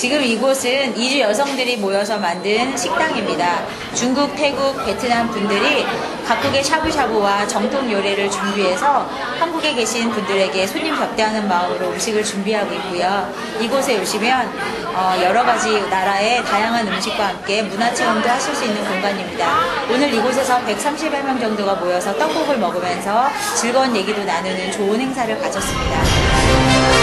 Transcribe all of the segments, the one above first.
지금 이곳은 이주 여성들이 모여서 만든 식당입니다. 중국, 태국, 베트남 분들이 각국의 샤브샤브와 정통 요리를 준비해서 한국에 계신 분들에게 손님 접대하는 마음으로 음식을 준비하고 있고요. 이곳에 오시면 어, 여러 가지 나라의 다양한 음식과 함께 문화 체험도 하실 수 있는 공간입니다. 오늘 이곳에서 130여 명 정도가 모여서 떡국을 먹으면서 즐거운 얘기도 나누는 좋은 행사를 가졌습니다.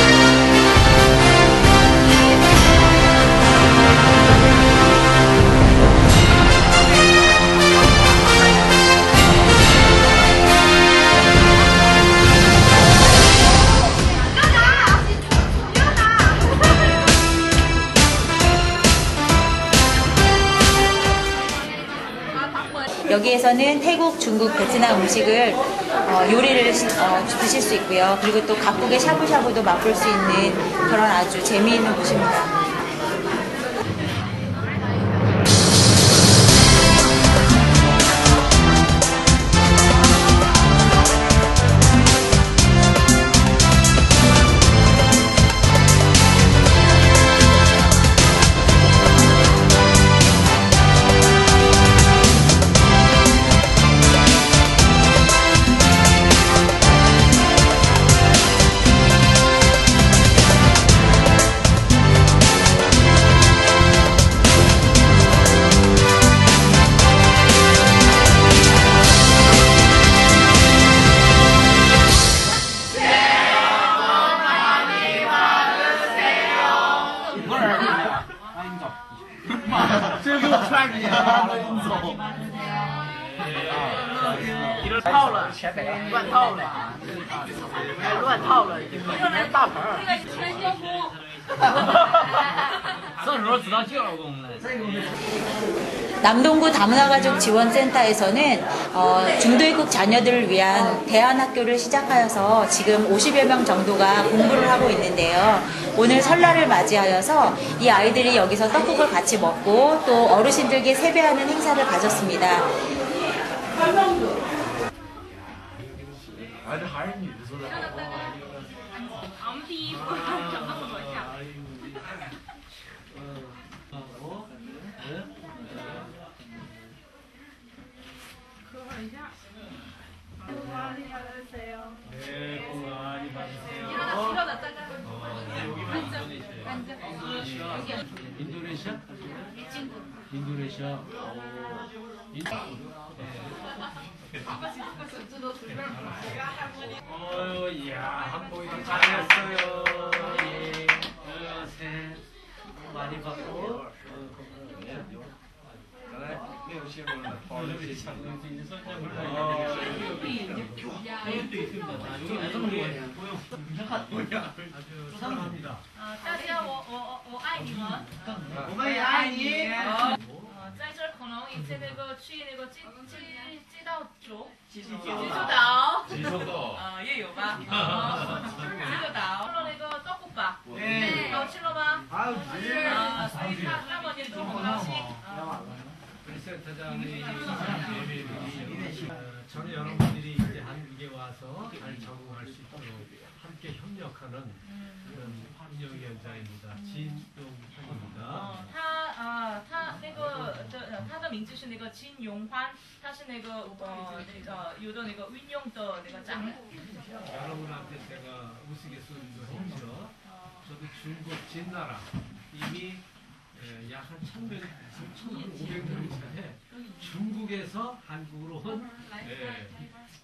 여기에서는 태국, 중국, 베트남 음식을 어, 요리를 시- 어, 드실 수 있고요. 그리고 또 각국의 샤브샤브도 맛볼 수 있는 그런 아주 재미있는 곳입니다. 套了，乱套了，哎，乱套了，已经连大盆儿。这时候知道教工了。 남동구 다문화가족 지원센터에서는 어, 중도입국 자녀들을 위한 대안학교를 시작하여서 지금 50여 명 정도가 공부를 하고 있는데요. 오늘 설날을 맞이하여서 이 아이들이 여기서 떡국을 같이 먹고 또 어르신들께 세배하는 행사를 가졌습니다. Why they're hiring you? This was like, oh, I'm the 네, 복 많이 받으세요. 인도네시아? 인도네시아? 인도네시아. 어유, 이야, 한복이도 잘했어요. 예. 어, 새해 복 많이 받고. 어, 건강하게. 刚才没有谢过了，不好意思，抢东西。 아주 사랑합니다. 啊，大家我我我我爱你们。 추인 읽어 찌, 찌, 찌다오쪼 지소다. 지소다 어예 요마 지소다 컬러 이거 떡국밥. 네. 이거 칠러봐. 아우 예 한번 일도 건강식 센터장의 저는 네. 여러분들이 이제 한국에 와서 잘 적응할 수 있도록 함께 협력하는 음. 그런 협력위원장입니다. 음. 진용입니다. 어, 哦，他啊，他那个的呃他的名字是那个金永欢，他是那个呃那个有的那个运用的那个长。 여러분한테 제가 우스갯소리도 했죠. 저도 중국 진나라 이미 예, 약한 1000명, 1500년 전에 중국에서 한국으로 온 예,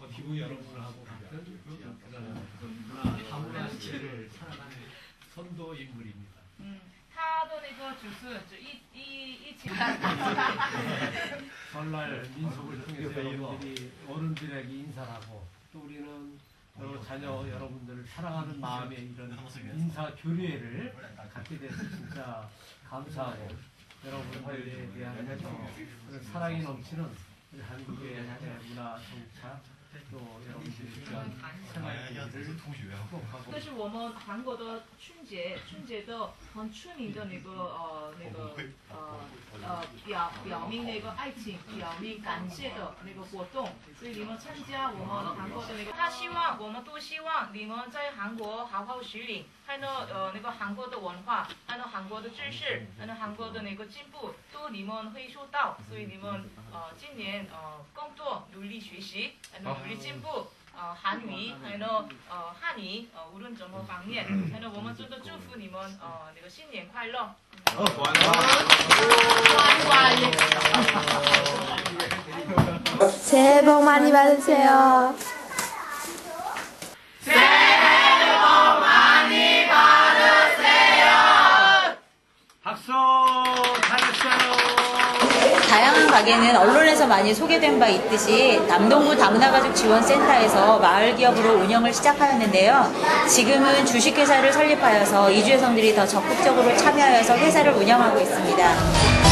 어, 기부 여러분하고 같은 그런 문화, 다문화 시대를 살아가는 선도 인물입니다. 嗯， 하돈이고 주스 이이이 설날 민속을 통해서 여러분들이 어른들에게 인사하고 또 우리는 여러 자녀 여러분들을 사랑하는 마음에 이런 인사 교류회를 갖게 돼서 진짜 감사하고 여러분들에 대한 사랑이 넘치는 한국의 문화 정착 这是我们韩国的春节春节的很出名的那个呃那个呃呃表表明那个爱情表明感谢的那个活动所以你们参加我们韩国的那个他希望我们都希望你们在韩国好好学，领看到呃那个韩国的文化看到韩国的知识看到韩国的那个进步都你们会收到所以你们呃今年呃更多努力学习 努力进步。呃韩语，还有呃汉语，呃无论怎么方面，还有我们真的祝福你们呃那个新年快乐。 새해 복 많이 받으세요. 다양한 가게는 언론에서 많이 소개된 바 있듯이 남동구 다문화가족 지원센터에서 마을 기업으로 운영을 시작하였는데요. 지금은 주식회사를 설립하여서 이주 여성들이 더 적극적으로 참여하여서 회사를 운영하고 있습니다.